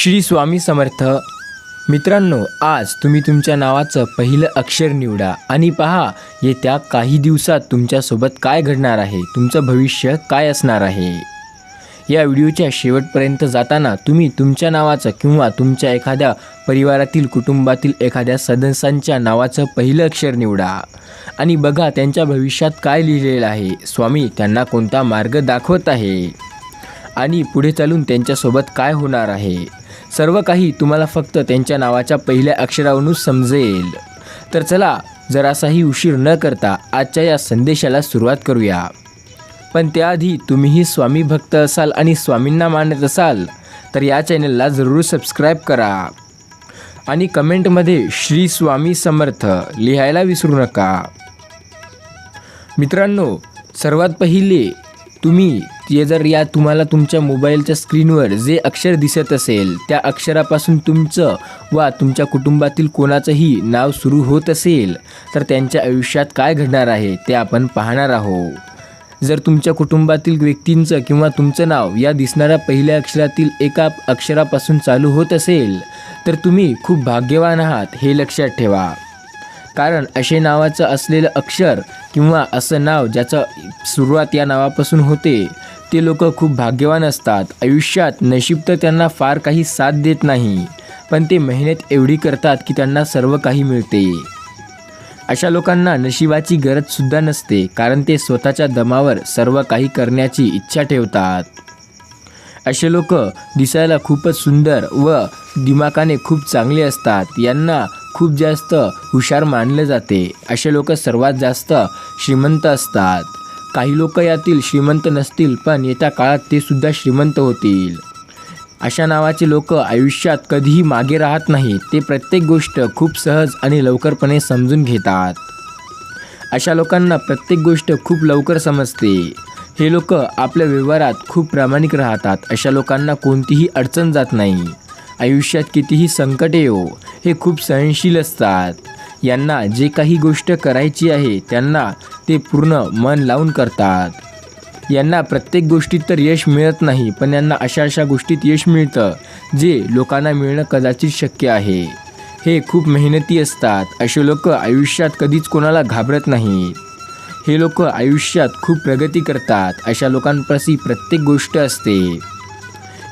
श्री स्वामी समर्थ. मित्रांनो आज तुम्ही तुमच्या नावाचं पहिलं अक्षर निवडा आणि पहा येत्या काही दिवसात तुमच्यासोबत काय घडणार आहे? तुमचं भविष्य काय असणार आहे? या व्हिडिओच्या शेवटपर्यंत जाताना तुम्ही तुमच्या नावाचं किंवा तुमच्या एखाद्या परिवारातील कुटुंबातील एखाद्या सदस्यांच्या नावाचं पहिलं अक्षर निवडा आणि बघा त्यांच्या भविष्यात काय लिहिलेलं आहे. स्वामी त्यांना कोणता मार्ग दाखवत आहे? आणि पुढे चालून त्यांच्यासोबत काय होणार आहे? सर्व काही तुम्हाला फक्त त्यांच्या नावाच्या पहिल्या अक्षरावरूनच समजेल. तर चला जरासाही उशीर न करता आजच्या या संदेशाला सुरुवात करूया. पण त्याआधी तुम्हीही स्वामी भक्त असाल आणि स्वामींना मानत असाल तर या चॅनलला जरूर सबस्क्राईब करा. आणि कमेंटमध्ये श्री स्वामी समर्थ लिहायला विसरू नका. मित्रांनो सर्वात पहिले तुम्ही ते जर या तुम्हाला तुमच्या मोबाईलच्या स्क्रीनवर जे अक्षर दिसत असेल त्या अक्षरापासून तुमचं वा तुमच्या कुटुंबातील कोणाचंही नाव सुरू होत असेल तर त्यांच्या आयुष्यात काय घडणार आहे ते आपण पाहणार आहोत. जर तुमच्या कुटुंबातील व्यक्तींचं किंवा तुमचं नाव या दिसणाऱ्या पहिल्या अक्षरातील एका अक्षरापासून चालू होत असेल तर तुम्ही खूप भाग्यवान आहात हे लक्षात ठेवा. कारण असे नावाचं असलेलं अक्षर किंवा असं नाव ज्याचं सुरुवात या नावापासून होते ते लोक खूप भाग्यवान असतात. आयुष्यात नशीब तर त्यांना फार काही साथ देत नाही. पण ते मेहनत एवढी करतात की त्यांना सर्व काही मिळते. अशा लोकांना नशिबाची गरजसुद्धा नसते कारण ते स्वतःच्या दमावर सर्व काही करण्याची इच्छा ठेवतात. असे लोक दिसायला खूपच सुंदर व दिमाकाने खूप चांगले असतात. यांना खूप जास्त हुशार मानले जाते. असे लोक सर्वात जास्त श्रीमंत असतात. काही लोक यातील श्रीमंत नसतील पण येत्या काळात ते सुद्धा श्रीमंत होतील. अशा नावाचे लोक आयुष्यात कधीही मागे राहत नाहीत. ते प्रत्येक गोष्ट खूप सहज आणि लवकरपणे समजून घेतात. अशा लोकांना प्रत्येक गोष्ट खूप लवकर समजते. हे लोक आपल्या व्यवहारात खूप प्रामाणिक राहतात. अशा लोकांना कोणतीही अडचण जात नाही. आयुष्यात कितीही संकट येऊ हे खूप सहनशील असतात. यांना जे काही गोष्ट करायची आहे त्यांना ते पूर्ण मन लावून करतात. यांना प्रत्येक गोष्टीत तर यश मिळत नाही पण यांना अशा अशा गोष्टीत यश मिळतं जे लोकांना मिळणं कदाचित शक्य आहे. हे खूप मेहनती असतात. असे लोक आयुष्यात कधीच कोणाला घाबरत नाहीत. हे लोक आयुष्यात खूप प्रगती करतात. अशा लोकांपासी प्रत्येक गोष्ट असते.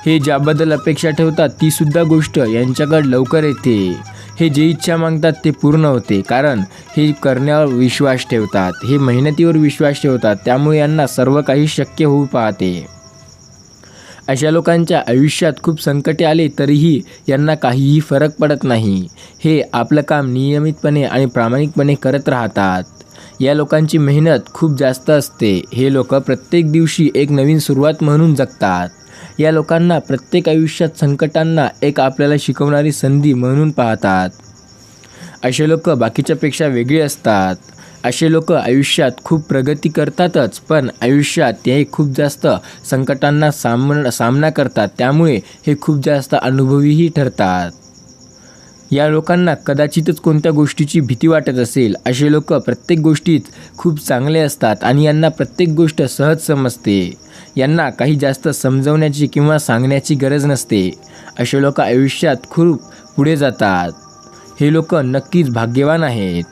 हे ज्याबद्दल अपेक्षा ठेवतात तीसुद्धा गोष्ट यांच्याकडे लवकर येते. हे जे इच्छा मागतात ते पूर्ण होते कारण हे करण्यावर विश्वास ठेवतात हे मेहनतीवर विश्वास ठेवतात त्यामुळे यांना सर्व काही शक्य होऊ पाहते. अशा लोकांच्या आयुष्यात खूप संकटे आले तरीही यांना काहीही फरक पडत नाही. हे आपलं काम नियमितपणे आणि प्रामाणिकपणे करत राहतात. या लोकांची मेहनत खूप जास्त असते. हे लोक प्रत्येक दिवशी एक नवीन सुरुवात म्हणून जगतात. या लोकांना प्रत्येक आयुष्यात संकटांना एक आपल्याला शिकवणारी संधी म्हणून पाहतात. असे लोक बाकीच्यापेक्षा वेगळे असतात. असे लोक आयुष्यात खूप प्रगती करतातच पण आयुष्यात ते खूप जास्त संकटांना सामना सामना करतात. त्यामुळे हे खूप जास्त अनुभवीही ठरतात. या लोकांना कदाचितच कोणत्या गोष्टीची भीती वाटत असेल असे लोक प्रत्येक गोष्टीत खूप चांगले असतात आणि यांना प्रत्येक गोष्ट सहज समजते. यांना काही जास्त समजवण्याची किंवा सांगण्याची गरज नसते. असे लोक आयुष्यात खूप पुढे जातात. हे लोक नक्कीच भाग्यवान आहेत.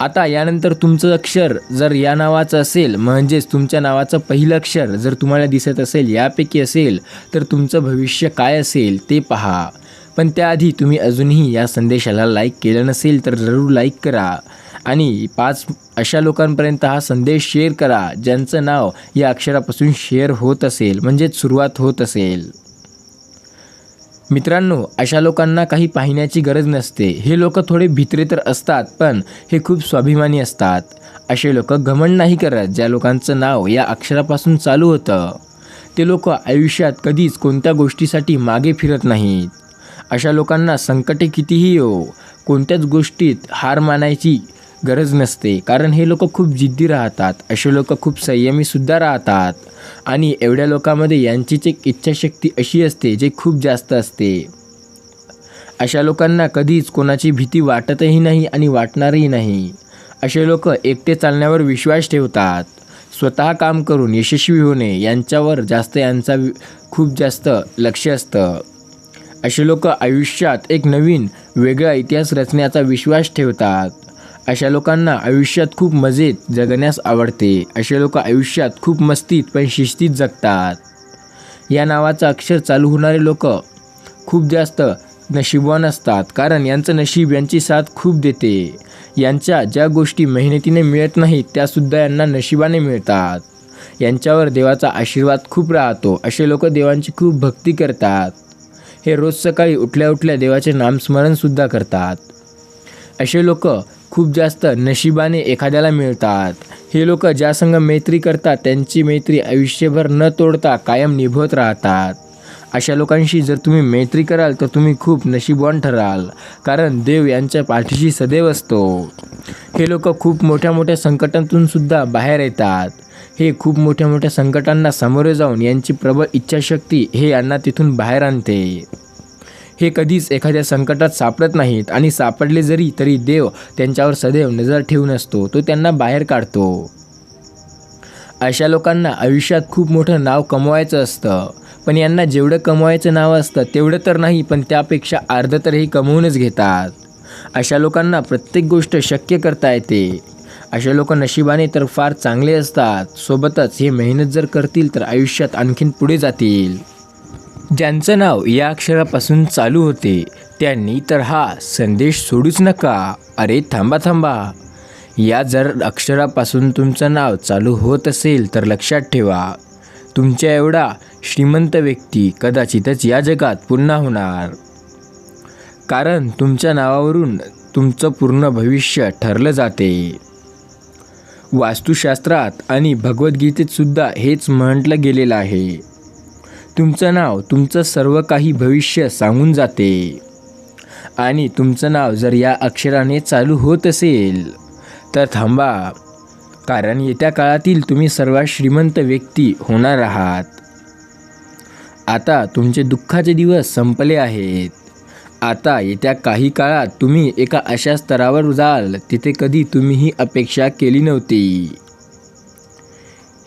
आता यानंतर तुमचं अक्षर जर या नावाचं असेल म्हणजेच तुमच्या नावाचं पहिलं अक्षर जर तुम्हाला दिसत असेल यापैकी असेल तर तुमचं भविष्य काय असेल ते पहा. पण त्याआधी तुम्ही अजूनही या संदेशाला लाईक केलं नसेल तर जरूर लाईक करा. आणि पाच अशा लोकांपर्यंत हा संदेश शेअर करा ज्यांचं नाव या अक्षरापासून शेअर होत असेल म्हणजेच सुरुवात होत असेल. मित्रांनो अशा लोकांना काही पाहण्याची गरज नसते. हे लोक थोडे भित्रे तर असतात पण हे खूप स्वाभिमानी असतात. असे लोक घमंड नाही करत ज्या लोकांचं नाव या अक्षरापासून चालू होतं. ते लोक आयुष्यात कधीच कोणत्या गोष्टीसाठी मागे फिरत नाहीत. अशा लोकांना संकटे कितीही येऊ कोणत्याच गोष्टीत हार मानायची गरज नसते. कारण हे लोक खूप जिद्दी राहतात. असे लोक खूप संयमीसुद्धा राहतात. आणि एवढ्या लोकांमध्ये यांचीच एक इच्छाशक्ती अशी असते जे खूप जास्त असते. अशा लोकांना कधीच कोणाची भीती वाटतही नाही आणि वाटणारही नाही. असे लोक एकटे चालण्यावर विश्वास ठेवतात. स्वतः काम करून यशस्वी होणे यांच्यावर जास्त यांचा वि- खूप जास्त लक्ष असतं. असे लोक आयुष्यात एक नवीन वेगळा इतिहास रचण्याचा विश्वास ठेवतात. अशा लोकांना आयुष्यात खूप मजेत जगण्यास आवडते. असे लोक आयुष्यात खूप मस्तीत पण शिस्तीत जगतात. या नावाचा अक्षर चालू होणारे लोक खूप जास्त नशीबवान असतात. कारण यांचं नशीब यांची साथ खूप देते. यांच्या ज्या गोष्टी मेहनतीने मिळत नाहीत त्यासुद्धा यांना नशिबाने मिळतात. यांच्यावर देवाचा आशीर्वाद खूप राहतो. असे लोक देवांची खूप भक्ती करतात. हे रोज सकाळी उठल्या उठल्या देवाचे नामस्मरणसुद्धा करतात. असे लोक खूप जास्त नशिबाने एखाद्याला मिळतात. हे लोक ज्या संघ मैत्री करतात त्यांची मैत्री आयुष्यभर न तोडता कायम निभवत राहतात. अशा लोकांशी जर तुम्ही मैत्री कराल तर तुम्ही खूप नशीबवान ठराल कारण देव यांच्या पाठीशी सदैव असतो. हे लोक खूप मोठ्या मोठ्या संकटांतून सुद्धा बाहेर येतात. हे खूप मोठ्या मोठ्या संकटांना सामोरे जाऊन यांची प्रबळ इच्छाशक्ती हे यांना तिथून बाहेर आणते. हे कधीच एखाद्या संकटात सापडत नाहीत आणि सापडले जरी तरी देव त्यांच्यावर सदैव नजर ठेवून असतो तो त्यांना बाहेर काढतो. अशा लोकांना आयुष्यात खूप मोठं नाव कमवायचं असतं. पण यांना जेवढं कमवायचं नाव असतं तेवढं तर नाही पण त्यापेक्षा अर्ध तरही कमवूनच घेतात. अशा लोकांना प्रत्येक गोष्ट शक्य करता येते. अशा लोक नशिबाने तर फार चांगले असतात. सोबतच हे मेहनत जर करतील तर आयुष्यात आणखीन पुढे जातील. ज्यांचं नाव या अक्षरापासून चालू होते त्यांनी तर हा संदेश सोडूच नका. अरे थांबा थांबा. या जर अक्षरापासून तुमचं नाव चालू होत असेल तर लक्षात ठेवा. तुमच्या एवढा श्रीमंत व्यक्ती कदाचितच या जगात पुन्हा होणार. कारण तुमच्या नावावरून तुमचं पूर्ण भविष्य ठरलं जाते. वास्तुशास्त्रात आणि भगवद्गीतेत सुद्धा हेच म्हटलं गेलेलं आहे. तुमचं नाव तुमचं सर्व काही भविष्य सांगून जाते. आणि तुमचं नाव जर या अक्षराने चालू होत असेल तर थांबा. कारण येत्या काळातील तुम्ही सर्वात श्रीमंत व्यक्ती होणार आहात. आता तुमचे दुःखाचे दिवस संपले आहेत. आता येत्या काही काळात तुम्ही एका अशा स्तरावर जाल तिथे कधी तुम्हीही अपेक्षा केली नव्हती.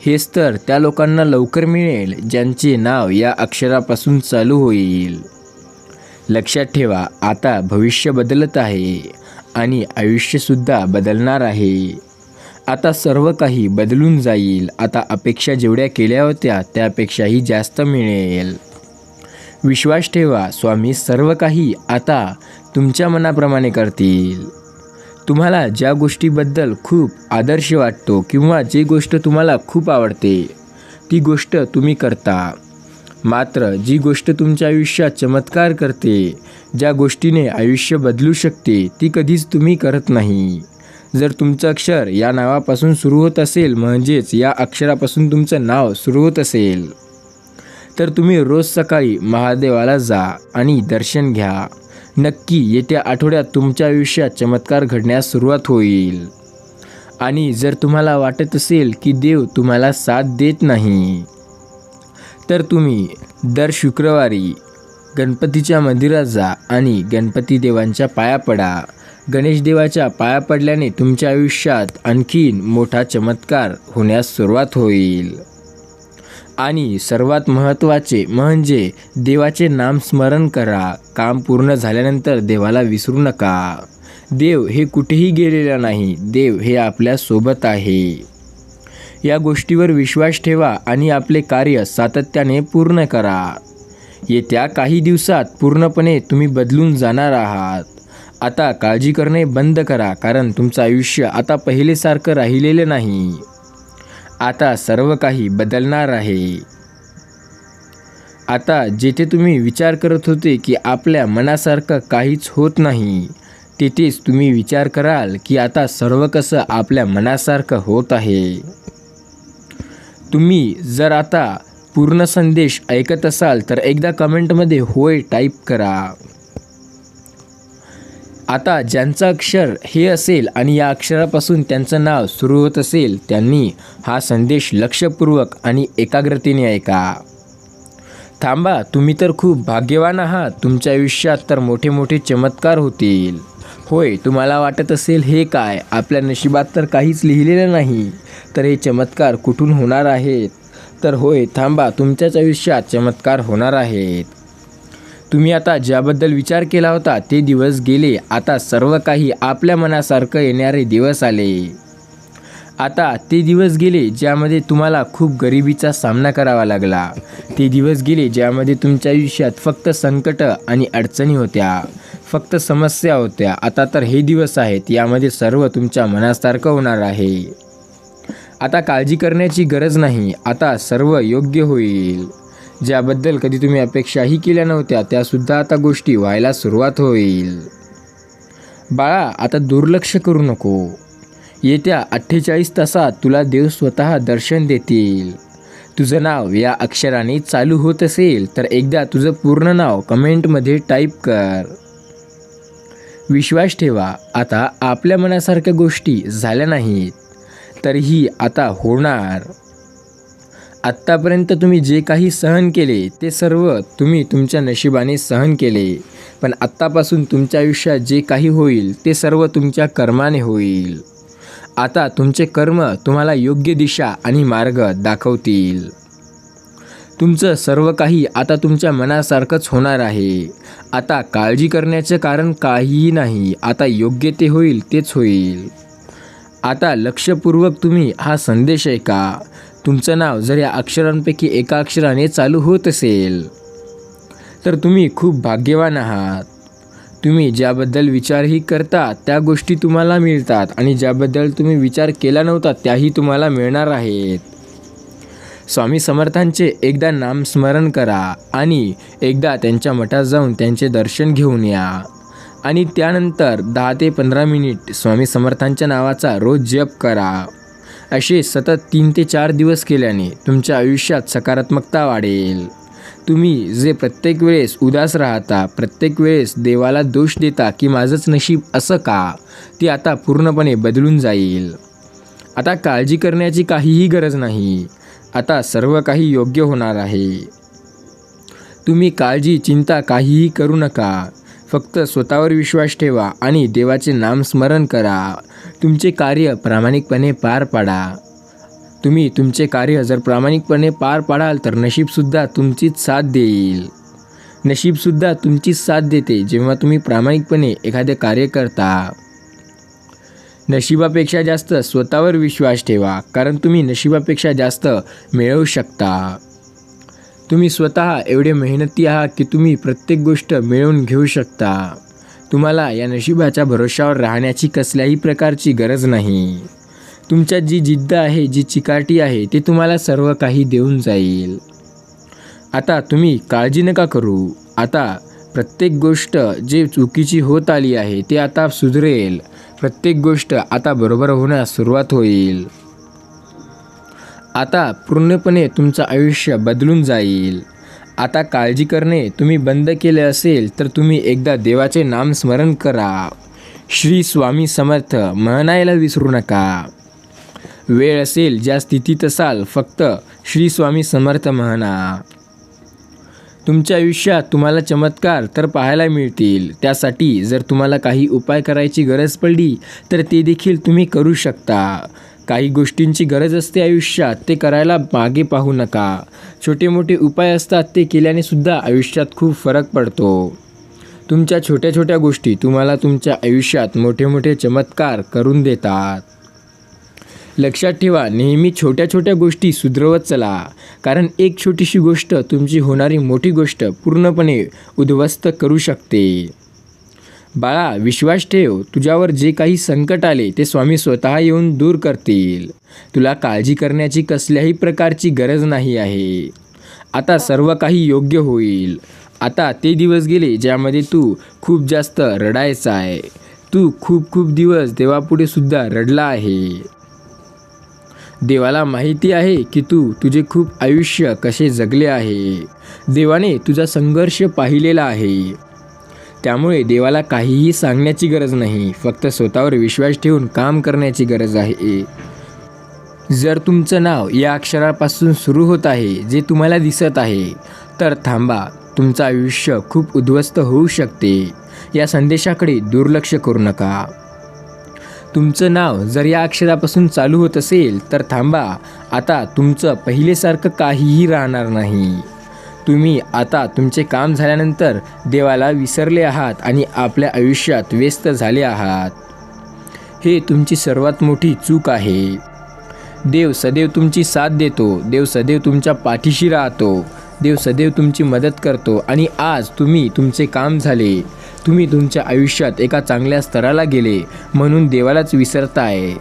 हेच तर त्या लोकांना लवकर मिळेल ज्यांचे नाव या अक्षरापासून चालू होईल. लक्षात ठेवा आता भविष्य बदलत आहे आणि आयुष्यसुद्धा बदलणार आहे. आता सर्व काही बदलून जाईल आता अपेक्षा जेवढ्या केल्या होत्या त्यापेक्षाही जास्त मिळेल. विश्वास ठेवा स्वामी सर्व काही आता तुमच्या मनाप्रमाणे करतील. तुम्हाला ज्या गोष्टीबद्दल खूप आदर्श वाटतो किंवा जी गोष्ट तुम्हाला खूप आवडते ती गोष्ट तुम्ही करता. मात्र जी गोष्ट तुमच्या आयुष्यात चमत्कार करते ज्या गोष्टीने आयुष्य बदलू शकते ती कधीच तुम्ही करत नाही. जर तुमचं अक्षर या नावापासून सुरू होत असेल म्हणजेच या अक्षरापासून तुमचं नाव सुरू होत असेल तर तुम्ही रोज सकाळी महादेवाला जा आणि दर्शन घ्या. नक्की येत्या आठवड्यात तुमच्या आयुष्यात चमत्कार घडण्यास सुरुवात होईल. आणि जर तुम्हाला वाटत असेल की देव तुम्हाला साथ देत नाही तर तुम्ही दर शुक्रवारी गणपतीच्या मंदिरात जा आणि गणपती देवांच्या पाया पडा. गणेश देवाच्या पाया पडल्याने तुमच्या आयुष्यात आणखीन मोठा चमत्कार होण्यास सुरुवात होईल. आणि सर्वात महत्त्वाचे म्हणजे देवाचे नामस्मरण करा. काम पूर्ण झाल्यानंतर देवाला विसरू नका. देव हे कुठेही गेलेला नाही. देव हे आपल्यासोबत आहे. या गोष्टीवर विश्वास ठेवा आणि आपले कार्य सातत्याने पूर्ण करा. येत्या काही दिवसात पूर्णपणे तुम्ही बदलून जाणार आहात. आता काळजी करणे बंद करा कारण तुमचं आयुष्य आता पहिलेसारखं राहिलेलं नाही. आता सर्व काही बदलणार आहे. आता जेथे तुम्ही विचार करत होते की आपल्या मनासारखं काहीच होत नाही तेथेच तुम्ही विचार कराल की आता सर्व कसं आपल्या मनासारखं होत आहे. तुम्ही जर आता पूर्ण संदेश ऐकत असाल तर एकदा कमेंटमध्ये होय टाईप करा. आता ज्यांचं अक्षर हे असेल आणि या अक्षरापासून त्यांचं नाव सुरू होत असेल त्यांनी हा संदेश लक्षपूर्वक आणि एकाग्रतेने ऐका. थांबा तुम्ही तर खूप भाग्यवान आहात. तुमच्या आयुष्यात तर मोठे मोठे चमत्कार होतील. होय तुम्हाला वाटत असेल हे काय? आपल्या नशिबात तर काहीच लिहिलेलं नाही. तर हे चमत्कार कुठून होणार आहेत? तर होय थांबा तुमच्याच आयुष्यात चमत्कार होणार आहेत. तुम्ही आता ज्याबद्दल विचार केला होता ते दिवस गेले. आता सर्व काही आपल्या मनासारखं येणारे दिवस आले. आता ते दिवस गेले ज्यामध्ये तुम्हाला खूप गरिबीचा सामना करावा लागला. ते दिवस गेले ज्यामध्ये तुमच्या आयुष्यात फक्त संकट आणि अडचणी होत्या. फक्त समस्या होत्या. आता तर हे दिवस आहेत यामध्ये सर्व तुमच्या मनासारखं होणार आहे. आता काळजी करण्याची गरज नाही. आता सर्व योग्य होईल. ज्याबद्दल कधी तुम्ही अपेक्षाही केल्या नव्हत्या त्यासुद्धा आता गोष्टी व्हायला सुरुवात होईल. बाळा आता दुर्लक्ष करू नको. येत्या अठ्ठेचाळीस तासात तुला देव स्वतः दर्शन देतील. तुझं नाव या अक्षराने चालू होत असेल तर एकदा तुझं पूर्ण नाव कमेंटमध्ये टाईप कर. विश्वास ठेवा आता आपल्या मनासारख्या गोष्टी झाल्या नाहीत तरीही आता होणार. आत्तापर्यंत तुम्ही जे काही सहन केले ते सर्व तुम्ही तुमच्या नशिबाने सहन केले. पण आत्तापासून तुमच्या आयुष्यात जे काही होईल ते सर्व तुमच्या कर्माने होईल. आता तुमचे कर्म तुम्हाला योग्य दिशा आणि मार्ग दाखवतील. तुमचं सर्व काही आता तुमच्या मनासारखंच होणार आहे. आता काळजी करण्याचं कारण काहीही नाही आता योग्य ते होईल तेच होईल. आता लक्षपूर्वक तुम्ही हा संदेश ऐका. तुमचं नाव जर या अक्षरांपैकी एका अक्षराने चालू होत असेल तर तुम्ही खूप भाग्यवान आहात. तुम्ही ज्याबद्दल विचारही करता त्या गोष्टी तुम्हाला मिळतात आणि ज्याबद्दल तुम्ही विचार केला नव्हता त्याही तुम्हाला मिळणार आहेत. स्वामी समर्थांचे एकदा नामस्मरण करा आणि एकदा त्यांच्या मठात जाऊन त्यांचे दर्शन घेऊन या. आणि त्यानंतर दहा ते पंधरा मिनिट स्वामी समर्थांच्या नावाचा रोज जप करा. असे सतत तीन ते चार दिवस केल्याने तुमच्या आयुष्यात सकारात्मकता वाढेल. तुम्ही जे प्रत्येक वेळेस उदास राहता प्रत्येक वेळेस देवाला दोष देता की माझंच नशीब असं का ते आता पूर्णपणे बदलून जाईल. आता काळजी करण्याची काहीही गरज नाही. आता सर्व काही योग्य होणार आहे. तुम्ही काळजी चिंता काहीही करू नका. फक्त स्वतःवर विश्वास ठेवा आणि देवाचे नामस्मरण करा. तुमचे कार्य प्रामाणिकपणे पार पाडा. तुम्ही तुमचे कार्य जर प्रामाणिकपणे पार पाडाल तर नशीबसुद्धा तुमचीच साथ देईल. नशीबसुद्धा तुमचीच साथ देते जेव्हा तुम्ही प्रामाणिकपणे एखादे कार्य करता. नशिबापेक्षा जास्त स्वतःवर विश्वास ठेवा कारण तुम्ही नशिबापेक्षा जास्त मिळवू शकता. तुम्ही स्वतः एवढे मेहनती आहात की तुम्ही प्रत्येक गोष्ट मिळवून घेऊ शकता. तुम्हाला या नशिबाच्या भरोशावर राहण्याची कसल्याही प्रकारची गरज नाही. तुमच्यात जी जिद्द आहे जी चिकाटी आहे ते तुम्हाला सर्व काही देऊन जाईल. आता तुम्ही काळजी नका करू. आता प्रत्येक गोष्ट जे चुकीची होत आली आहे ते आता सुधरेल. प्रत्येक गोष्ट आता बरोबर होण्यास सुरुवात होईल. आता पूर्णपणे तुमचं आयुष्य बदलून जाईल. आता काळजी करणे तुम्ही बंद केले असेल तर तुम्ही एकदा देवाचे नाम स्मरण करा. श्री स्वामी समर्थ म्हणायला विसरू नका. वेळ असेल ज्या स्थितीत असाल फक्त श्री स्वामी समर्थ म्हणा. तुमच्या आयुष्यात तुम्हाला चमत्कार तर पाहायला मिळतील. त्यासाठी जर तुम्हाला काही उपाय करायची गरज पडली तर ते देखील तुम्ही करू शकता. काही गोष्टींची गरज असते आयुष्यात ते करायला मागे पाहू नका. छोटे मोठे उपाय असतात ते केल्याने सुद्धा आयुष्यात खूप फरक पडतो. तुमच्या छोट्या छोट्या गोष्टी तुम्हाला तुमच्या आयुष्यात मोठे मोठे चमत्कार करून देतात. लक्षात ठेवा नेहमी छोट्या छोट्या गोष्टी सुधरवत चला. कारण एक छोटीशी गोष्ट तुमची होणारी मोठी गोष्ट पूर्णपणे उद्ध्वस्त करू शकते. बाळा विश्वास ठेव. तुझ्यावर जे काही संकट आले ते स्वामी स्वतः येऊन दूर करतील. तुला काळजी करण्याची कसल्याही प्रकारची गरज नाही आहे. आता सर्व काही योग्य होईल. आता ते दिवस गेले ज्यामध्ये तू खूप जास्त रडायचा आहे. तू खूप खूप दिवस देवापुढे सुद्धा रडला आहे. देवाला माहिती आहे की तू तुझे खूप आयुष्य कसे जगले आहे. देवाने तुझा संघर्ष पाहिलेला आहे. त्यामुळे देवाला काहीही सांगण्याची गरज नाही. फक्त स्वतःवर विश्वास ठेवून काम करण्याची गरज आहे. जर तुमचं नाव या अक्षरापासून सुरू होत आहे जे तुम्हाला दिसत आहे तर थांबा. तुमचं आयुष्य खूप उद्ध्वस्त होऊ शकते. या संदेशाकडे दुर्लक्ष करू नका. तुमचं नाव जर या अक्षरापासून चालू होत असेल तर थांबा. आता तुमचं पहिलेसारखं काहीही राहणार नाही. तुम्ही आता तुमचे काम झाल्यानंतर देवाला विसरले आहात आणि आपल्या आयुष्यात व्यस्त झाले आहात. हे तुमची सर्वात मोठी चूक आहे. देव सदैव तुमची साथ देतो. देव सदैव तुमच्या पाठीशी राहतो. देव सदैव तुमची मदत करतो आणि आज तुम्ही तुमचे काम झाले. तुम्ही तुमच्या आयुष्यात एका चांगल्या स्तराला गेले म्हणून देवालाच विसरताय.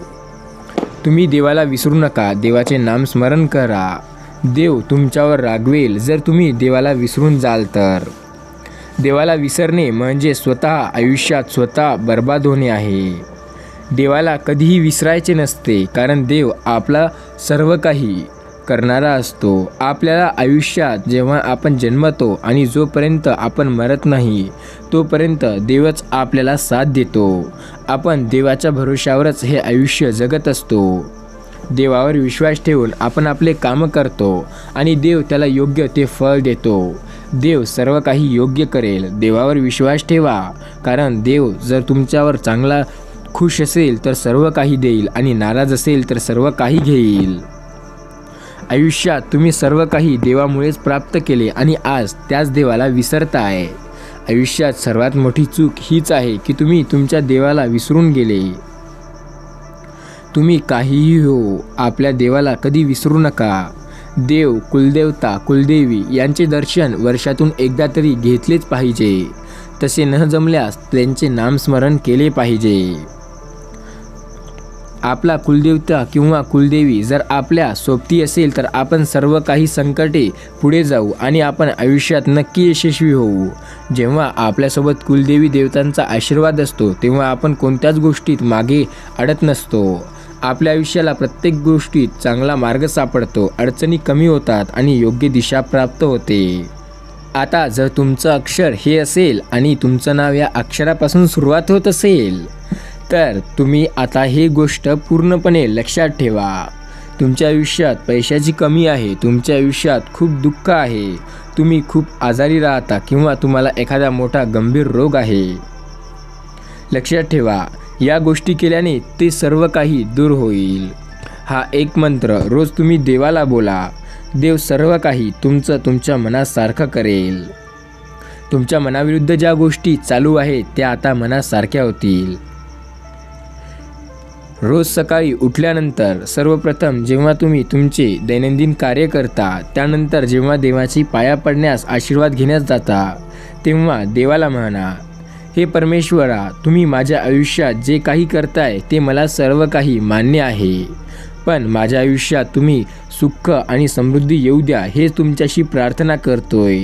तुम्ही देवाला विसरू नका. देवाचे नाम स्मरण करा. देव तुमच्यावर रागवेल जर तुम्ही देवाला विसरून जाल तर. देवाला विसरणे म्हणजे स्वतः आयुष्यात स्वतः बर्बाद होणे आहे. देवाला कधीही विसरायचे नसते कारण देव आपला सर्व काही करणारा असतो. आपल्याला आयुष्यात जेव्हा आपण जन्मतो आणि जोपर्यंत आपण मरत नाही तोपर्यंत देवच आपल्याला साथ देतो. आपण देवाच्या भरोशावरच हे आयुष्य जगत असतो. देवावर विश्वास ठेवून आपण आपले कामं करतो आणि देव त्याला योग्य ते फळ देतो. देव सर्व काही योग्य करेल. देवावर विश्वास ठेवा. कारण देव जर तुमच्यावर चांगला खुश असेल तर सर्व काही देईल आणि नाराज असेल तर सर्व काही घेईल. आयुष्यात तुम्ही सर्व काही देवामुळेच प्राप्त केले आणि आज त्याच देवाला विसरताय. आयुष्यात सर्वात मोठी चूक हीच आहे की तुम्ही तुमच्या देवाला विसरून गेले. तुम्ही काहीही हो आपल्या देवाला कधी विसरू नका. देव कुलदेवता कुलदेवी यांचे दर्शन वर्षातून एकदा तरी घेतलेच पाहिजे. तसे न जमल्यास त्यांचे नामस्मरण केले पाहिजे. आपला कुलदेवता किंवा कुलदेवी जर आपल्या सोबती असेल तर आपण सर्व काही संकटे पुढे जाऊ आणि आपण आयुष्यात नक्की यशस्वी होऊ. जेव्हा आपल्यासोबत कुलदेवी देवतांचा आशीर्वाद असतो तेव्हा आपण कोणत्याच गोष्टीत मागे अडत नसतो. आपल्या आयुष्याला प्रत्येक गोष्टीत चांगला मार्ग सापडतो अडचणी कमी होतात आणि योग्य दिशा प्राप्त होते. आता जर तुमचं अक्षर हे असेल आणि तुमचं नाव या अक्षरापासून सुरुवात होत असेल तर तुम्ही आता ही गोष्ट पूर्णपणे लक्षात ठेवा. तुमच्या आयुष्यात पैशाची कमी आहे तुमच्या आयुष्यात खूप दुःख आहे. तुम्ही खूप आजारी राहता किंवा तुम्हाला एखादा मोठा गंभीर रोग आहे. लक्षात ठेवा या गोष्टी केल्याने ते सर्व काही दूर होईल. हा एक मंत्र रोज तुम्ही देवाला बोला. देव सर्व काही तुमचं तुमच्या मनासारखं करेल. तुमच्या मनाविरुद्ध ज्या गोष्टी चालू आहेत त्या आता मनासारख्या होतील. रोज सकाळी उठल्यानंतर सर्वप्रथम जेव्हा तुम्ही तुमचे दैनंदिन कार्य करता त्यानंतर जेव्हा देवाची पाया पडण्यास आशीर्वाद घेण्यास जाता तेव्हा देवाला म्हणा. हे परमेश्वरा तुम्ही माझ्या आयुष्यात जे काही करताय ते मला सर्व काही मान्य आहे. पण माझ्या आयुष्यात तुम्ही सुख आणि समृद्धी येऊ द्या हे तुमच्याशी प्रार्थना करतोय.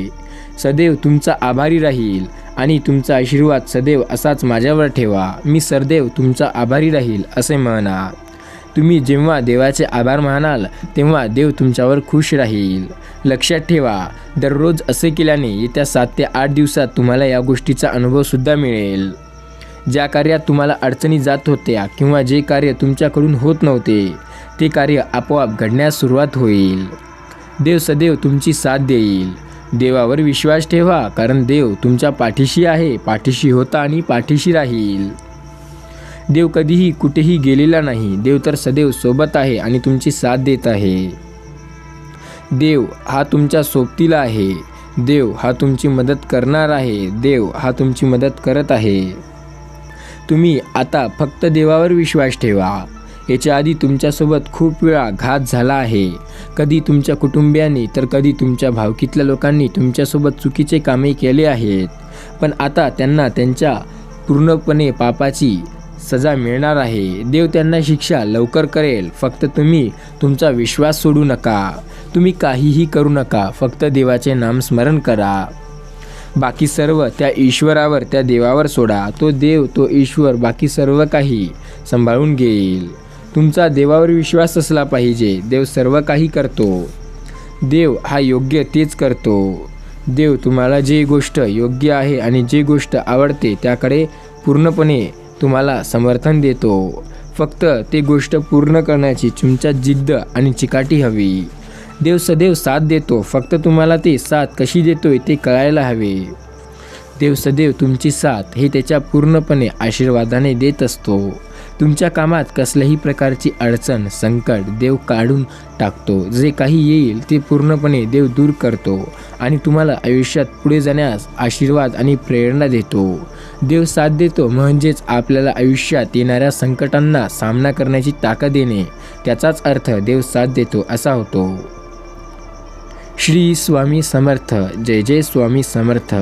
सदैव तुमचा आभारी राहील आणि तुमचा आशीर्वाद सदैव असाच माझ्यावर ठेवा. मी सदैव तुमचा आभारी राहील असे म्हणा. तुम्ही जेव्हा देवाचे आभार मानाल तेव्हा देव तुमच्यावर खुश राहील. लक्षात ठेवा दररोज असे केल्याने येत्या सात ते आठ दिवसात तुम्हाला या गोष्टीचा अनुभवसुद्धा मिळेल. ज्या कार्यात तुम्हाला अडचणी जात होत्या किंवा जे कार्य तुमच्याकडून होत नव्हते ते कार्य आपोआप घडण्यास सुरुवात होईल. देव सदैव तुमची साथ देईल. देवावर विश्वास ठेवा कारण देव तुमच्या पाठीशी आहे पाठीशी होता आणि पाठीशी राहील. देव कधीही कुठेही गेलेला नाही. देव तर सदैव सोबत आहे आणि तुमची साथ देत आहे. देव हा तुमच्या सोबतीला आहे. देव हा तुमची मदत करणार आहे. देव हा तुमची मदत करत आहे. तुम्ही आता फक्त देवावर विश्वास ठेवा. याच्या आधी तुमच्यासोबत खूप वेळा घात झाला आहे. कधी तुमच्या कुटुंबियांनी तर कधी तुमच्या भावकीतल्या लोकांनी तुमच्यासोबत चुकीचे कामे केले आहेत. पण आता त्यांना त्यांच्या पूर्णपणे पापाची सजा मिळणार आहे. देव त्यांना शिक्षा लवकर करेल. फक्त तुम्ही तुमचा विश्वास सोडू नका. तुम्ही काहीही करू नका. फक्त देवाचे नामस्मरण करा. बाकी सर्व त्या ईश्वरावर त्या देवावर सोडा. तो देव तो ईश्वर बाकी सर्व काही सांभाळून घेईल. तुमचा देवावर विश्वास असला पाहिजे. देव सर्व काही करतो. देव हा योग्य तेच करतो. देव तुम्हाला जी गोष्ट योग्य आहे आणि जी गोष्ट आवडते त्याकडे पूर्णपणे तुम्हाला समर्थन देतो. फक्त ते गोष्ट पूर्ण करण्याची तुमच्या जिद्द आणि चिकाटी हवी. देव सदैव साथ देतो. फक्त तुम्हाला ते साथ कशी देतोय ते कळायला हवे. देव सदैव तुमची साथ हे त्याच्या पूर्णपणे आशीर्वादाने देत असतो. तुमच्या कामात कसल्याही प्रकारची अडचण संकट देव काढून टाकतो. जे काही येईल ते पूर्णपणे देव दूर करतो आणि तुम्हाला आयुष्यात पुढे जाण्यास आशीर्वाद आणि प्रेरणा देतो. देव साथ देतो म्हणजेच आपल्याला आयुष्यात येणाऱ्या संकटांना सामना करण्याची ताकद देणे त्याचाच अर्थ देव साथ देतो असा होतो. श्री स्वामी समर्थ. जय जय स्वामी समर्थ.